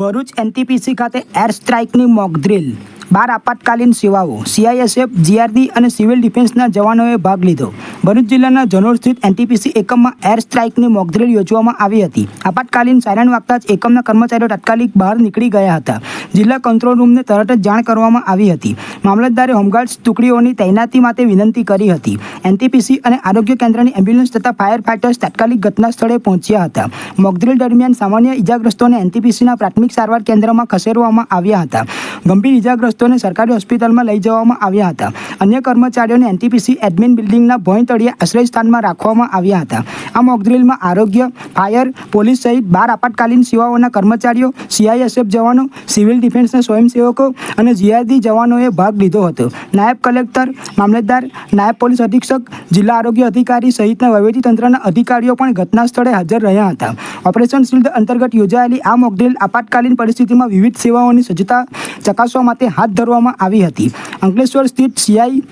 Bharuch NTPC ખાતે air સ્ટ્રાઇકની mock drill બાર આપાતકાલીન સેવાઓ. સીઆઈએસએફ જીઆરડી અને સિવિલ ડિફેન્સના જવાનોએ ભાગ લીધો. ભરૂચ જિલ્લાના જનોર સ્થિત એનટીપીસી એકમમાં એર સ્ટ્રાઇકની મોકડ્રીલ યોજવામાં આવી હતી. આપાતકાલીન સાયરન વાગતા જ એકમના કર્મચારીઓ તાત્કાલિક બહાર નીકળી ગયા હતા. જિલ્લા કંટ્રોલ રૂમને તરત જ જાણ કરવામાં આવી હતી. મામલતદારે હોમગાર્ડ્સ ટુકડીઓની તૈનાતી માટે વિનંતી કરી હતી. એનટીપીસી અને આરોગ્ય કેન્દ્રની એમ્બ્યુલન્સ તથા ફાયર ફાઇટર્સ તાત્કાલિક ઘટના સ્થળે પહોંચ્યા હતા. મોકડ્રીલ દરમિયાન સામાન્ય ઇજાગ્રસ્તોને એનટીપીસીના પ્રાથમિક સારવાર કેન્દ્રમાં ખસેડવામાં આવ્યા હતા. ગંભીર ઇજાગ્રસ્તોને સરકારી હોસ્પિટલમાં લઈ જવામાં આવ્યા હતા. અન્ય કર્મચારીઓને એનટીપીસી એડમિન બિલ્ડિંગના ભોંય તળિયે આશ્રયસ્થાનમાં રાખવામાં આવ્યા હતા. આ મોકડ્રીલમાં આરોગ્ય, ફાયર, પોલીસ સહિત બાર આપાતકાલીન સેવાઓના કર્મચારીઓ સીઆઈએસએફ જવાનો, સિવિલ ડિફેન્સના સ્વયંસેવકો અને જીઆરડી જવાનોએ ભાગ લીધો હતો. નાયબ કલેક્ટર, મામલતદાર, નાયબ પોલીસ અધિક્ષક, જિલ્લા આરોગ્ય અધિકારી સહિતના વહીવટીતંત્રના અધિકારીઓ પણ ઘટના સ્થળે હાજર રહ્યા હતા. ઓપરેશન શિલ્ડ અંતર્ગત યોજાયેલી આ મોકડ્રીલ આપાતકાલીન પરિસ્થિતિમાં વિવિધ સેવાઓની સજ્જતા ચકાસવા માટે હાથ ધરવામાં આવી હતી. અંકલેશ્વર સ્થિત સીઆઈ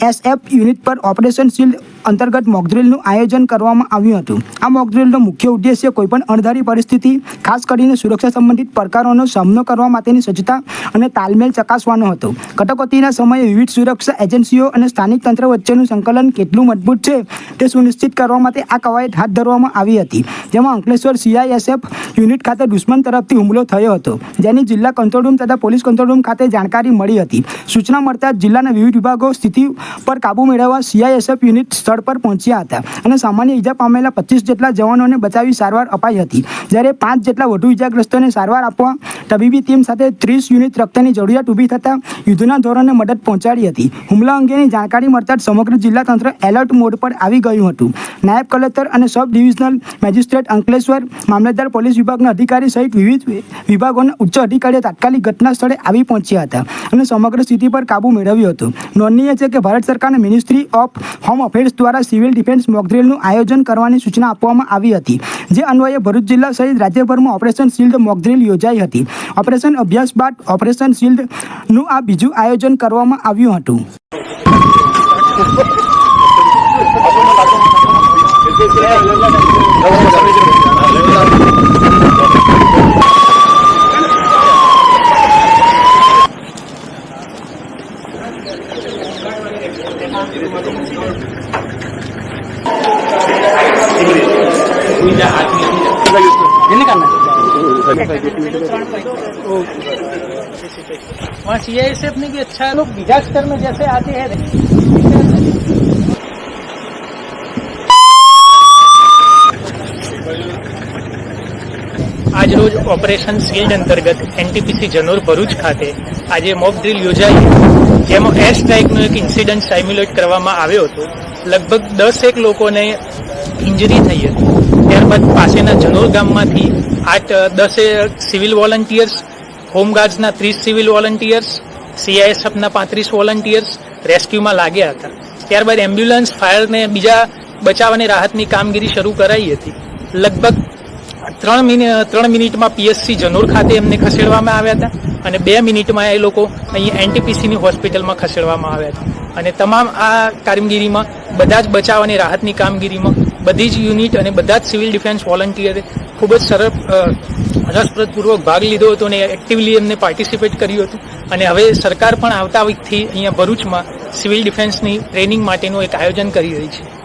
એસએફ યુનિટ પર ઓપરેશન શિલ્ડ અંતર્ગત મોકડ્રીલનું આયોજન કરવામાં આવ્યું હતું. આ મોકડ્રીલનો મુખ્ય ઉદ્દેશ્ય કોઈપણ અણધારી પરિસ્થિતિ, ખાસ કરીને સુરક્ષા સંબંધિત પડકારોનો સામનો કરવા માટેની સજ્જતા અને તાલમેલ ચકાસવાનો હતો. કટોકટીના સમયે વિવિધ સુરક્ષા એજન્સીઓ અને સ્થાનિક તંત્ર વચ્ચેનું સંકલન કેટલું મજબૂત છે, તે સુનિશ્ચિત કરવા માટે આ કવાયત હાથ ધરવામાં આવી હતી. જેમાં અંકલેશ્વર સીઆઈએસએફ યુનિટ ખાતે દુશ્મન તરફથી હુમલો થયો હતો. જેની જિલ્લા કંટ્રોલ રૂમ તથા પોલીસ કંટ્રોલ રૂમ ખાતે જાણકારી મળી હતી. સૂચના મળતા જિલ્લાના વિવિધ વિભાગો સ્થિતિ પર કાબુ મેળવવા સીઆઈએસએફ યુનિટ સ્થળ પર પહોંચ્યા હતા અને સામાન્ય ઈજા પામેલા પચીસ જેટલા જવાનોને બચાવી સારવાર અપાઈ હતી. જ્યારે પાંચ જેટલા વધુ ઈજાગ્રસ્તોને સારવાર આપવા તબીબી ટીમ સાથે ત્રીસ યુનિટ રક્તની જરૂરિયાત ઊભી થતાં યુદ્ધના ધોરણે મદદ પહોંચાડી હતી. હુમલા અંગેની જાણકારી મળતા સમગ્ર જિલ્લા તંત્ર એલર્ટ મોડ પર આવી ગયું હતું. નાયબ કલેક્ટર અને sub divisional magistrate Ankleshwar, mamlatdar, police વિભાગના અધિકારી સહિત વિવિધ વિભાગોના ઉચ્ચ અધિકારીઓ તાત્કાલિક ઘટના સ્થળે આવી પહોંચ્યા હતા અને સમગ્ર સ્થિતિ પર કાબૂ મેળવ્યો હતો. નોંધનીય છે કે ભારત સરકારના મિનિસ્ટ્રી ઓફ હોમ અફેર્સ દ્વારા સિવિલ ડિફેન્સ મોકડ્રીલનું આયોજન કરવાની સૂચના આપવામાં આવી હતી, જે અન્વયે ભરૂચ જિલ્લા સહિત રાજ્યભરમાં ઓપરેશન શિલ્ડ મોકડ્રીલ યોજાઈ હતી. ઓપરેશન અભ્યાસ બાદ ઓપરેશન શિલ્ડનું આ બીજું આયોજન કરવામાં આવ્યું હતું. वहाँ सी आई एस एफ ने भी अच्छा लोग डिजास्टर में जैसे आते हैं આજ રોજ ઓપરેશન શિલ્ડ અંતર્ગત એનટીપીસી જનોર ભરૂચ ખાતે આજે મોક ડ્રીલ યોજાઈ જેમાં એર સ્ટ્રાઇકનો એક ઇન્સિડન્ટ સાઇમ્યુલેટ કરવામાં આવ્યો હતો લગભગ દસ એક લોકોને ઇન્જરી થઈ હતી. ત્યારબાદ પાસેના જનોર ગામમાંથી આઠ, દસે સિવિલ વોલન્ટિયર્સ હોમગાર્ડ્સના ત્રીસ સિવિલ વોલન્ટિયર્સ સીઆઈએસએફના પાંત્રીસ વોલન્ટિયર્સ રેસ્ક્યુમાં લાગ્યા હતા. ત્યારબાદ એમ્બ્યુલન્સ ફાયરને બીજા બચાવ અને રાહતની કામગીરી શરૂ કરાઈ હતી. લગભગ ત્રણ મિનિટ ત્રણ મિનિટમાં પીએસસી જનોર ખાતે એમને ખસેડવામાં આવ્યા હતા અને બે મિનિટમાં એ લોકો અહીં એનટીપીસીની હોસ્પિટલમાં ખસેડવામાં આવ્યા હતા. અને તમામ આ કામગીરીમાં બધા જ બચાવ અને રાહતની કામગીરીમાં બધી જ યુનિટ અને બધા જ સિવિલ ડિફેન્સ વોલન્ટિયરે ખૂબ જ સરળ રસપ્રદપૂર્વક ભાગ લીધો હતો અને એક્ટિવલી એમને પાર્ટિસિપેટ કર્યું હતું. અને હવે સરકાર પણ આવતા વીકથી અહીંયા ભરૂચમાં સિવિલ ડિફેન્સની ટ્રેનિંગ માટેનું એક આયોજન કરી રહી છે.